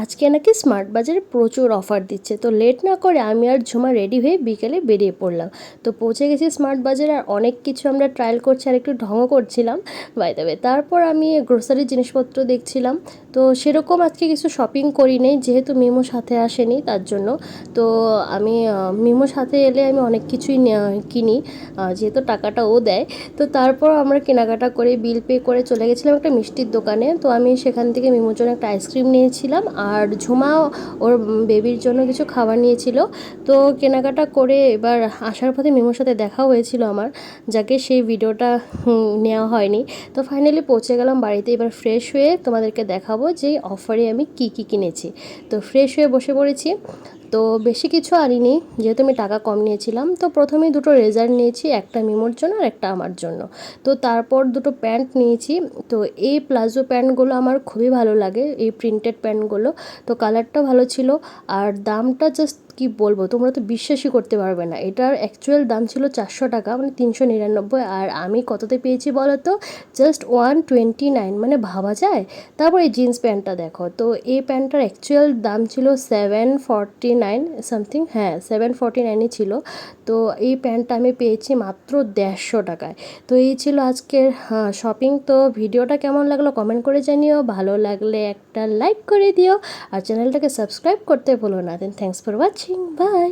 আজকে নাকি স্মার্ট বাজারে প্রচুর অফার দিচ্ছে। তো লেট না করে আমি আর ঝুমা রেডি হয়ে বিকেলে বেরিয়ে পড়লাম। তো পৌঁছে গেছি স্মার্ট বাজারে আর অনেক কিছু আমরা ট্রায়াল করছি আর একটু ঢঙও করছিলাম। বাই দেবে তারপর আমি গ্রোসারি জিনিসপত্র দেখছিলাম। তো সেরকম আজকে কিছু শপিং করি নেই, যেহেতু মিমো সাথে আসেনি তার জন্য। তো আমি মিমো সাথে এলে আমি অনেক কিছুই কিনি যেহেতু টাকাটা ও দেয়। তো তারপর আমরা কেনাকাটা করে বিল পে করে চলে গেছিলাম একটা মিষ্টির দোকানে। তো আমি সেখান থেকে মিমোর জন্য একটা আইসক্রিম নিয়েছিলাম। আর ঝুমা ওর বেবির জন্য কিছু খাবার নিয়েছিল। তো কেনাকাটা করে এবার আসার পথে মিমোর সাথে দেখা হয়েছিল আমার, যাকে সেই ভিডিওটা নেওয়া হয়নি। তো ফাইনালি পৌঁছে গেলাম বাড়িতে, এবার ফ্রেশ হয়ে তোমাদেরকে দেখাবো যে অফারে আমি কি কি কিনেছি। তো ফ্রেশ হয়ে বসে পড়েছি। তো বেশি কিছু আনিনি, যেহেতু আমি টাকা কম নিয়েছিলাম, তো প্রথমেই দুটো রেজার নিয়েছি, একটা মিমোর জন্য আর একটা আমার জন্য। তো তারপর দুটো প্যান্ট নিয়েছি, তো এই প্লাজো প্যান্টগুলো আমার খুবই ভালো লাগে, এই প্রিন্টেড প্যান্টগুলো। তো কালারটা ভালো ছিল, আর দামটা জাস্ট কি বলব? তোমরা তো বিশ্বাসই করতে পারবে না। এটার অ্যাকচুয়াল দাম ছিল চারশো টাকা মানে তিনশো নিরানব্বই। আর আমি কততে পেয়েছি বলো তো জাস্ট ওয়ান টোয়েন্টি নাইন মানে ভাবা যায়? তারপর এই জিন্স প্যান্টটা দেখো। তো এই প্যান্টটার অ্যাকচুয়াল দাম ছিল সেভেন ফর্টি নাইন সামথিং হ্যাঁ সেভেন ফর্টি নাইনই ছিল। তো এই প্যান্টটা আমি পেয়েছি মাত্র দেড়শো টাকায়। তো এই ছিল আজকের শপিং তো ভিডিওটা কেমন লাগল কমেন্ট করে জানিও। ভালো লাগলে একটা লাইক করে দিও। আর চ্যানেলটাকে সাবস্ক্রাইব করতে ভুলো না। Then thanks for watching bye